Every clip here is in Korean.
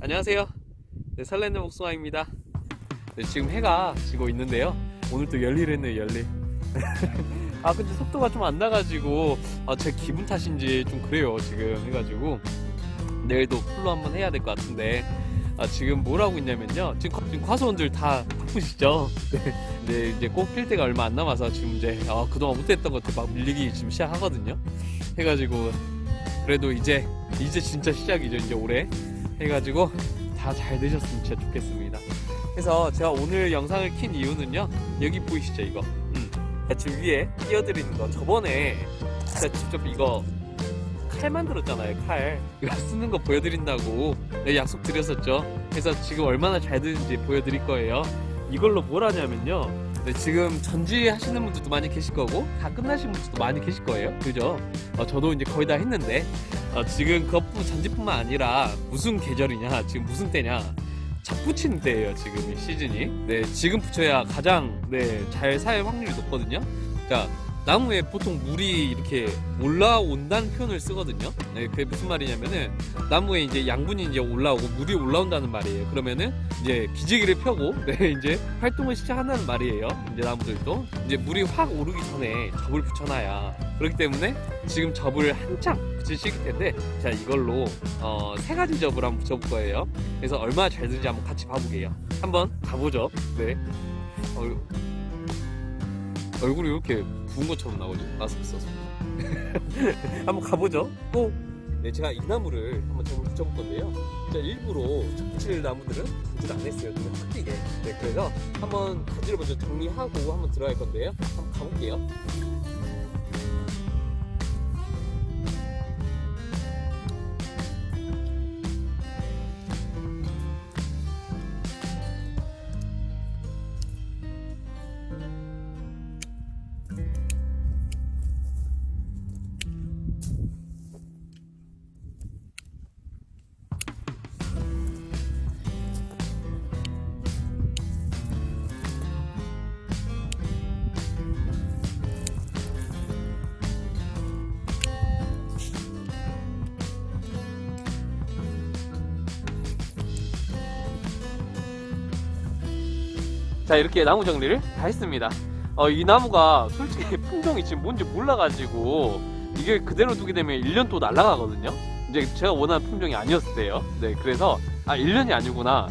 안녕하세요. 네, 설레는 복숭아입니다. 네, 지금 해가 지고 있는데요. 오늘 또 열일했네요, 열일. 아, 근데 속도가 좀 안 나가지고, 아, 제 기분 탓인지 좀 그래요, 지금 해가지고. 내일도 풀로 한번 해야 될 것 같은데, 아, 지금 뭘 하고 있냐면요. 지금, 과- 지금 과수원들 다 바쁘시죠? 네. 네, 이제 꼭 필 때가 얼마 안 남아서 지금 이제, 아, 그동안 못했던 것들 막 밀리기 지금 시작하거든요. 해가지고, 그래도 이제, 이제 진짜 시작이죠, 이제 올해. 해가지고 다잘 되셨으면 진짜 좋겠습니다. 그래서 제가 오늘 영상을 킨 이유는요. 여기 보이시죠 이거? 음. 지금 위에 띄워드리는 거 저번에 제가 직접 이거 칼 만들었잖아요 칼 이거 쓰는 거 보여드린다고 네, 약속 드렸었죠 그래서 지금 얼마나 잘 되는지 보여드릴 거예요 이걸로 뭘 하냐면요 네, 지금 전지 하시는 분들도 많이 계실 거고 다 끝나신 분들도 많이 계실 거예요. 그죠? 어, 저도 이제 거의 다 했는데 어, 지금 그것뿐 전지뿐만 아니라 무슨 계절이냐 지금 무슨 때냐 첫 붙이는 때예요 지금 이 시즌이. 네 지금 붙여야 가장 네잘 살 확률이 높거든요. 자 나무에 보통 물이 이렇게 올라온다는 표현을 쓰거든요. 네 그게 무슨 말이냐면은 나무에 이제 양분이 이제 올라오고 물이 올라온다는 말이에요. 그러면은 이제 기지개를 펴고 네 이제 활동을 시작한다는 말이에요. 이제 나무들도. 이제 물이 확 오르기 전에 접을 붙여놔야. 그렇기 때문에 지금 접을 한창 시기 텐데 자 이걸로 어, 세 가지 접을 한번 붙여볼 거예요. 그래서 얼마나 잘 되는지 한번 같이 봐보게요. 한번 가보죠. 네. 얼, 얼굴이 이렇게 부은 것처럼 나오죠 마스크 써서. 한번 가보죠. 또 네, 제가 이 나무를 한번 접을 붙여볼 건데요. 제가 일부러 접 붙일 나무들은 붙질 안 했어요. 탁 띄게. 네, 그래서 한번 가지를 먼저 정리하고 한번 들어갈 건데요. 한번 가볼게요 자 이렇게 나무 정리를 다 했습니다. 어, 이 나무가 솔직히 품종이 지금 뭔지 몰라가지고 이게 그대로 두게 되면 1년 또 날아가거든요. 이제 제가 원하는 품종이 아니었을 때요. 네 그래서 아 1년이 아니구나.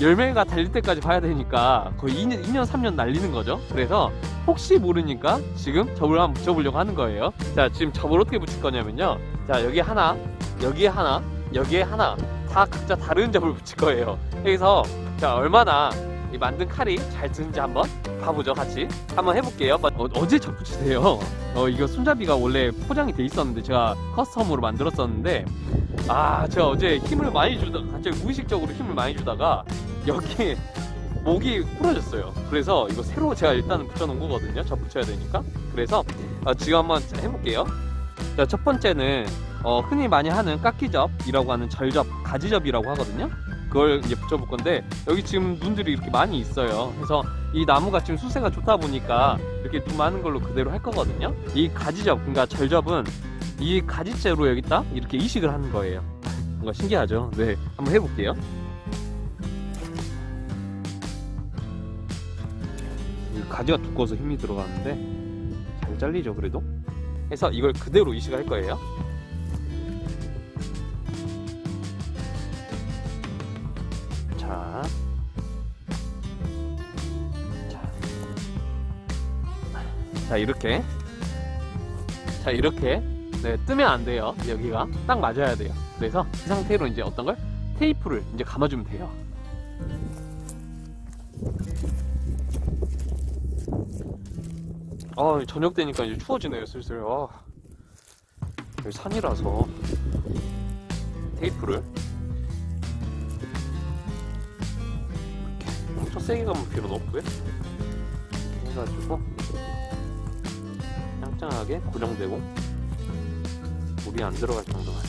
열매가 달릴 때까지 봐야 되니까 거의 2년, 2년 3년 날리는 거죠. 그래서 혹시 모르니까 지금 접을 한번 붙여보려고 하는 거예요. 자 지금 접을 어떻게 붙일 거냐면요. 자 여기 하나 여기에 하나 여기에 하나 다 각자 다른 접을 붙일 거예요. 그래서 자 얼마나 이 만든 칼이 잘 드는지 한번 봐보죠 같이. 한번 해볼게요. 어, 제 접붙이세요. 어 이거 손잡이가 원래 포장이 돼 있었는데 제가 커스텀으로 만들었었는데 아 제가 어제 힘을 많이 주다 갑자기 무의식적으로 힘을 많이 주다가 여기 목이 부러졌어요. 그래서 이거 새로 제가 일단은 붙여놓은 거거든요. 접 붙여야 되니까. 그래서 어, 지금 한번 해볼게요. 자 첫 번째는 어, 흔히 많이 하는 깎기접이라고 하는 절접 가지접이라고 하거든요 그걸 이제 붙여볼 건데 여기 지금 눈들이 이렇게 많이 있어요. 그래서 이 나무가 지금 수세가 좋다 보니까 이렇게 눈 많은 걸로 그대로 할 거거든요. 이 가지접, 그러니까 절접은 이 가지째로 여기다 이렇게 이식을 하는 거예요. 뭔가 신기하죠? 네, 한번 해볼게요. 이 가지가 두꺼워서 힘이 들어가는데 잘 잘리죠, 그래도? 그래서 이걸 그대로 이식을 할 거예요. 자, 이렇게. 자, 이렇게. 네, 뜨면 안 돼요. 여기가. 딱 맞아야 돼요. 그래서 이 상태로 이제 어떤 걸? 테이프를 이제 감아주면 돼요. 아, 저녁 되니까 이제 추워지네요, 슬슬. 아, 여기 산이라서. 테이프를 엄청 세게 감을 필요는 없고요. 이렇게 해가지고 짱짱하게 고정되고 물이 안 들어갈 정도만.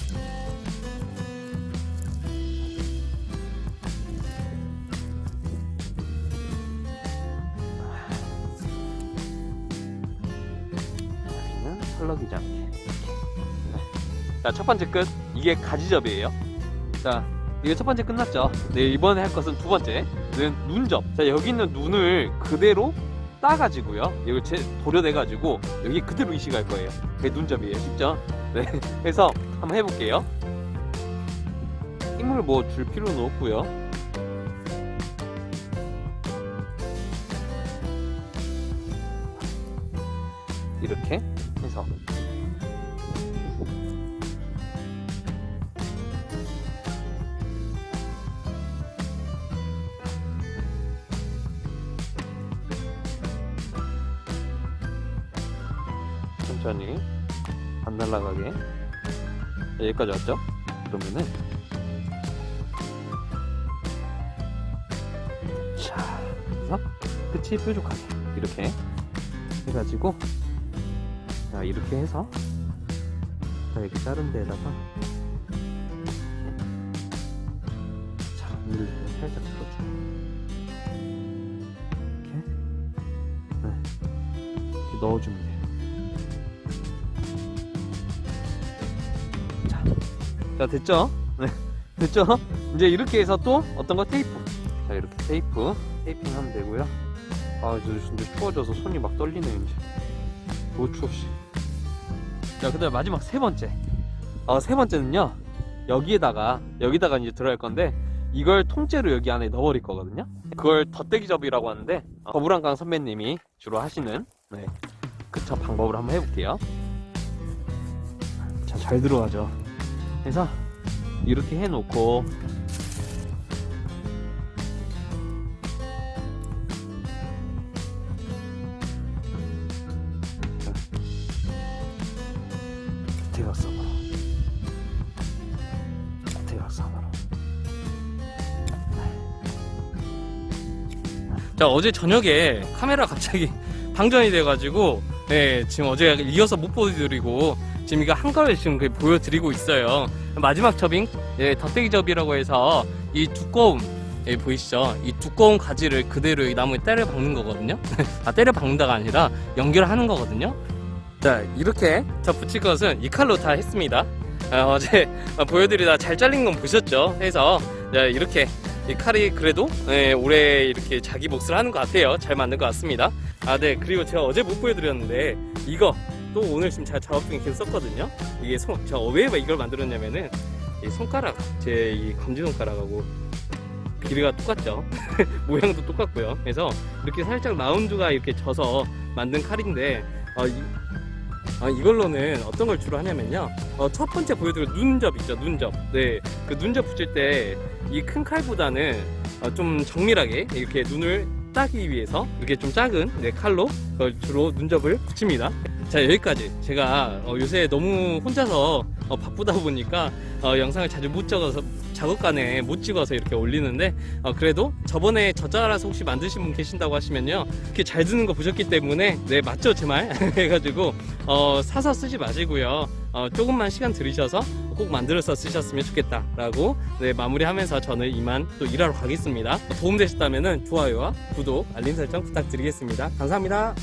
여기는 펄럭이지 않게. 네. 자, 첫 번째 끝. 이게 가지접이에요. 자, 이게 첫 번째 끝났죠. 네, 이번에 할 것은 두 번째는 눈접. 자, 여기 있는 눈을 그대로 따가지고요. 이걸 제 도려내가지고 여기 그대로 이식할 거예요. 그게 눈접이에요. 쉽죠? 네. 그래서 한번 해볼게요. 힘을 뭐 줄 필요는 없고요. 이렇게 해서 천천히 안 날아가게. 자, 여기까지 왔죠? 그러면은. 자 그래서 끝이 뾰족하게 이렇게 해가지고 자 이렇게 해서 자 이렇게 자른 데다가 자 밀을 살짝 풀어줘. 이렇게. 네. 이렇게 넣어주면 돼요 자 됐죠? 네. 됐죠? 이제 이렇게 해서 또 어떤 거? 테이프. 자 이렇게 테이프. 테이핑 하면 되고요. 아 이제 근데 추워져서 손이 막 떨리네 이제. 뭐 추워 씨. 자 그다음 마지막 세 번째. 어, 세 번째는요. 여기에다가 여기다가 이제 들어갈 건데 이걸 통째로 여기 안에 넣어버릴 거거든요. 그걸 덧대기접이라고 하는데 어, 거부랑강 선배님이 주로 하시는 네, 그저 방법을 한번 해볼게요. 자 잘 들어가죠 그래서 이렇게 해놓고 대각선으로. 대각선으로. 자 어제 저녁에 카메라 갑자기 방전이 돼가지고 네, 지금 어제 이어서 못 보여드리고 지금 이거 한가를 지금 그 보여드리고 있어요 마지막 접인 예, 덧대기 접이라고 해서 이 두꺼운 예, 보이시죠? 이 두꺼운 가지를 그대로 이 나무에 때려 박는 거거든요 아 때려 박는다가 아니라 연결하는 거거든요 자 이렇게 자 붙일 것은 이 칼로 다 했습니다 아, 어제 보여드리다 잘 잘린 건 보셨죠? 해서 자, 이렇게 이 칼이 그래도 예, 올해 이렇게 자기 몫을 하는 것 같아요. 잘 맞는 것 같습니다. 아, 네. 그리고 제가 어제 못 보여드렸는데 이거 또 오늘 지금 작업 중에 계속 썼거든요. 이게 손, 제가 왜 이걸 만들었냐면은 이 손가락, 제 이 검지 손가락하고 길이가 똑같죠. 모양도 똑같고요. 그래서 이렇게 살짝 라운드가 이렇게 져서 만든 칼인데 어, 이, 아, 이걸로는 어떤 걸 주로 하냐면요. 어, 첫 번째 보여드린 눈접 있죠, 눈접. 네, 그 눈접 붙일 때 이 큰 칼보다는 어, 좀 정밀하게 이렇게 눈을 따기 위해서 이렇게 좀 작은 네, 칼로 주로 눈접을 붙입니다. 자 여기까지. 제가 어, 요새 너무 혼자서 어, 바쁘다 보니까 어, 영상을 자주 못 찍어서 작업간에 못 찍어서 이렇게 올리는데 어, 그래도 저번에 저 따라서 혹시 만드신 분 계신다고 하시면요. 이렇게 잘 드는 거 보셨기 때문에 네 맞죠 제 말? 해가지고 어, 사서 쓰지 마시고요. 어, 조금만 시간 들이셔서 꼭 만들어서 쓰셨으면 좋겠다라고 네, 마무리하면서 저는 이만 또 일하러 가겠습니다. 도움 되셨다면 좋아요와 구독 알림 설정 부탁드리겠습니다. 감사합니다